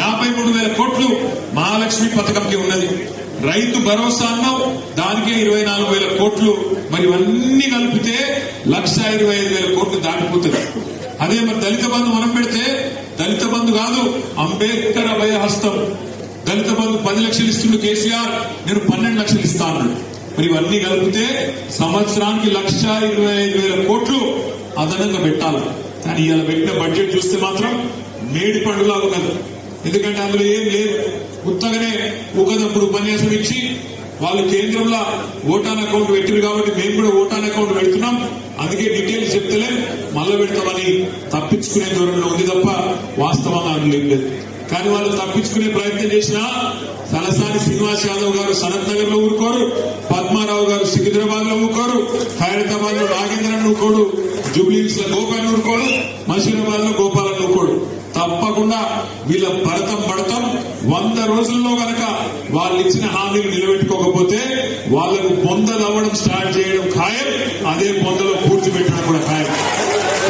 యాభై మూడు వేల కోట్లు మహాలక్ష్మి పథకంకి ఉన్నది. రైతు భరోసా అన్నావు దానికే ఇరవై నాలుగు వేల కోట్లు. మరి ఇవన్నీ కలిపితే లక్ష ఇరవై ఐదు వేల కోట్లు దాటిపోతుంది. అదే మరి దళిత బంధు మనం పెడితే దళిత బంధు కాదు అంబేద్కర్ అభయ హస్తం దళిత బంధు పది లక్షలు ఇస్తుండు కేసీఆర్ నేను పన్నెండు లక్షలు ఇస్తాను మరి ఇవన్నీ కలిపితే సంవత్సరానికి లక్ష ఇరవై ఐదు వేల కోట్లు అదనంగా పెట్టాలి. కానీ ఇలా పెట్టిన బడ్జెట్ చూస్తే మాత్రం మేడి పండులాగా ఉన్నది. ఎందుకంటే అందులో ఏం లేదు. ఉత్తగానే ఒకదప్పుడు ఉపన్యాసం ఇచ్చి వాళ్ళు కేంద్రంలో ఓటాన్ అకౌంట్ పెట్టిరు కాబట్టి మేము కూడా ఓటాన్ అకౌంట్ పెడుతున్నాం. అందుకే డీటెయిల్స్ చెప్తలే. మళ్ళీ పెడతామని తప్పించుకునే ధోరణిలో ఉంది తప్ప వాస్తవంగా అందులో ఏం లేదు. కానీ వాళ్ళు తప్పించుకునే ప్రయత్నం చేసినా తలసాని శ్రీనివాస్ యాదవ్ గారు సనత్ నగర్లో ఊరుకోరు పద్మారావు గారు సికింద్రాబాద్లో ఊరుకోరు హైదరాబాద్లో నాగేంద్రన్ ఊరుకోడు జూబ్లీస్లో గోపాల్ ఊరుకోడు మసీరాబాద్లో గోపాల్ తప్పకుండా వీళ్ళ భరతం పడతాం. వంద రోజుల్లో గనక వాళ్ళు ఇచ్చిన హామీలు నిలబెట్టుకోకపోతే వాళ్ళకు పొందదవ్వడం స్టార్ట్ చేయడం ఖాయం. అదే పొందలో పూర్తి పెట్టడం కూడా ఖాయం.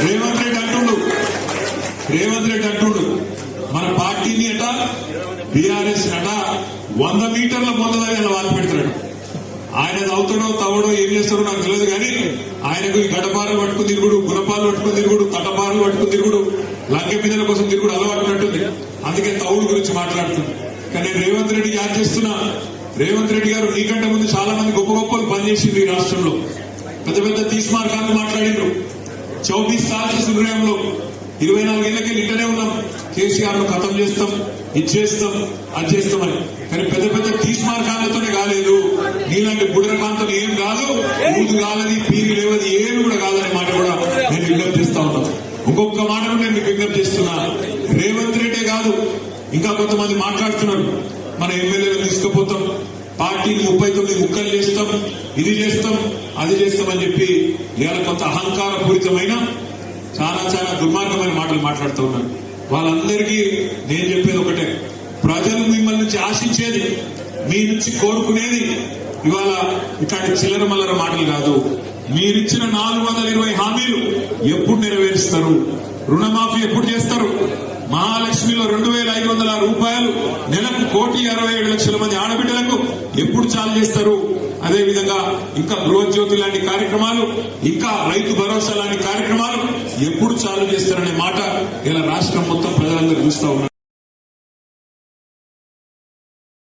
రేవంత్ రెడ్డి అంటుండు. రేవంత్ రెడ్డి అంటుండు. మన పార్టీని అట బీఆర్ఎస్ అట వంద మీటర్ల పొందదగిన వాళ్ళు పెడతాడు. ఆయన అవుతాడో తవ్వడో ఏం చేస్తాడో నాకు తెలియదు కానీ ఆయనకు ఈ గడపారలు పట్టుకుని తిరుగుడు గుణపాలు పట్టుకుని తిరుగుడు తటపారలు పట్టుకుని తిరుగుడు. లంకె మీదల కోసం తిరుగుడు అలవాటు ఉన్నట్టుంది అందుకే తౌడు గురించి మాట్లాడుతుంది. కానీ నేను రేవంత్ రెడ్డి యాద్ చేస్తున్నా. రేవంత్ రెడ్డి గారు నీకంటే ముందు చాలా మంది గొప్ప గొప్పలు పనిచేసింది ఈ రాష్ట్రంలో. పెద్ద పెద్ద తీస్మార్గాలు మాట్లాడిండ్రు. చౌబీస్ సార్లు సుగ్రయంలో ఇరవై నాలుగేళ్ళకి ఇంటనే ఉన్నాం. కేసీఆర్ను ఖతం చేస్తాం ఇది చేస్తాం అది చేస్తామని. కానీ పెద్ద పెద్ద తీస్మార్గాలతోనే కాలేదు. నీలాంటి బుడ్రకాంతం ఏం కాదు. ఊదు కాలది పీరు లేవది ఏమి కూడా కాదనే మాట కూడా నేను విజ్ఞప్తి చేస్తా ఉన్నాను. ఇంకొక మాట నేను మీకు విజ్ఞప్తి చేస్తున్నా. రేవంత్ రెడ్డే కాదు ఇంకా కొంతమంది మాట్లాడుతున్నారు. మన ఎమ్మెల్యేలు తీసుకుపోతాం. పార్టీని ముప్పై తొమ్మిది ముక్కలు చేస్తాం ఇది చేస్తాం అది చేస్తామని చెప్పి ఇవాళ కొంత అహంకార పూరితమైన చాలా చాలా దుర్మార్గమైన మాటలు మాట్లాడుతూ ఉన్నారు. వాళ్ళందరికీ నేను చెప్పేది ఒకటే. ప్రజలు మిమ్మల్ని నుంచి ఆశించేది మీ నుంచి కోరుకునేది ఇవాళ ఇక్కడ చిల్లర మల్లర మాటలు కాదు. మీరిచ్చిన నాలుగు వందల ఇరవై హామీలు ఎప్పుడు నెరవేరుస్తారు? రుణమాఫీ ఎప్పుడు చేస్తారు? మహాలక్ష్మిలో రెండు వేల ఐదు వందల రూపాయలు నెలకు కోటి అరవై ఏడు లక్షల మంది ఆడబిడ్డలకు ఎప్పుడు చాలు చేస్తారు? అదే విధంగా ఇంకా గృహజ్యోతి లాంటి కార్యక్రమాలు ఇంకా రైతు భరోసా లాంటి కార్యక్రమాలు ఎప్పుడు చాలు చేస్తారనే మాట ఇలా రాష్ట్రం మొత్తం ప్రజలందరూ చూస్తా ఉన్నారు.